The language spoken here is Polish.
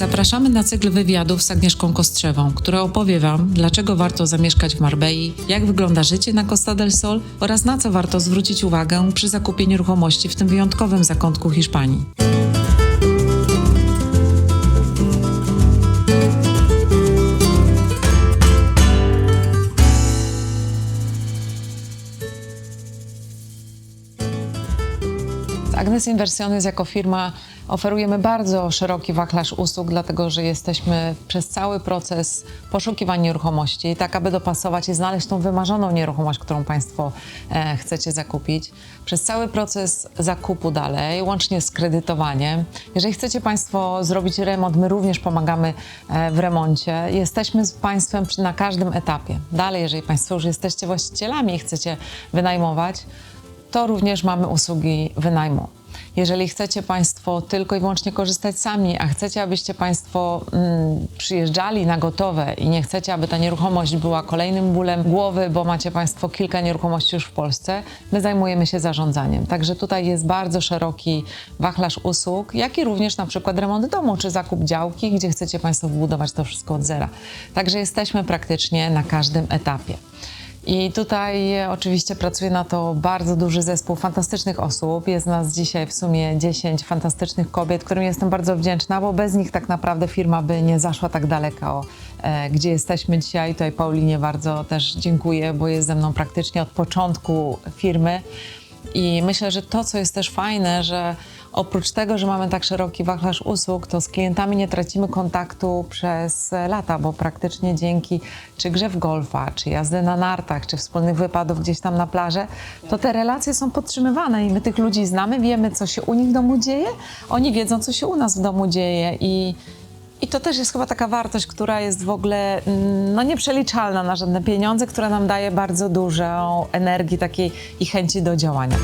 Zapraszamy na cykl wywiadów z Agnieszką Kostrzewą, która opowie Wam, dlaczego warto zamieszkać w Marbei, jak wygląda życie na Costa del Sol oraz na co warto zwrócić uwagę przy zakupie nieruchomości w tym wyjątkowym zakątku Hiszpanii. Agnes Inversiones jako firma oferujemy bardzo szeroki wachlarz usług, dlatego że jesteśmy przez cały proces poszukiwań nieruchomości, tak aby dopasować i znaleźć tą wymarzoną nieruchomość, którą Państwo e, chcecie zakupić. Przez cały proces zakupu dalej, łącznie z kredytowaniem. Jeżeli chcecie Państwo zrobić remont, my również pomagamy e, w remoncie. Jesteśmy z Państwem przy- na każdym etapie. Dalej, jeżeli Państwo już jesteście właścicielami i chcecie wynajmować, to również mamy usługi wynajmu. Jeżeli chcecie Państwo tylko i wyłącznie korzystać sami, a chcecie, abyście Państwo mm, przyjeżdżali na gotowe i nie chcecie, aby ta nieruchomość była kolejnym bólem głowy, bo macie Państwo kilka nieruchomości już w Polsce, my zajmujemy się zarządzaniem. Także tutaj jest bardzo szeroki wachlarz usług, jak i również na przykład remont domu czy zakup działki, gdzie chcecie Państwo wybudować to wszystko od zera. Także jesteśmy praktycznie na każdym etapie. I tutaj e, oczywiście pracuje na to bardzo duży zespół fantastycznych osób. Jest nas dzisiaj w sumie 10 fantastycznych kobiet, którym jestem bardzo wdzięczna, bo bez nich tak naprawdę firma by nie zaszła tak daleko, e, gdzie jesteśmy dzisiaj. Tutaj Paulinie bardzo też dziękuję, bo jest ze mną praktycznie od początku firmy. I myślę, że to, co jest też fajne, że oprócz tego, że mamy tak szeroki wachlarz usług, to z klientami nie tracimy kontaktu przez lata, bo praktycznie dzięki czy grze w golfa, czy jazdy na nartach, czy wspólnych wypadów gdzieś tam na plaży, to te relacje są podtrzymywane i my tych ludzi znamy, wiemy, co się u nich w domu dzieje, oni wiedzą, co się u nas w domu dzieje i i to też jest chyba taka wartość, która jest w ogóle mm, no, nieprzeliczalna na żadne pieniądze, która nam daje bardzo dużą energii takiej i chęci do działania.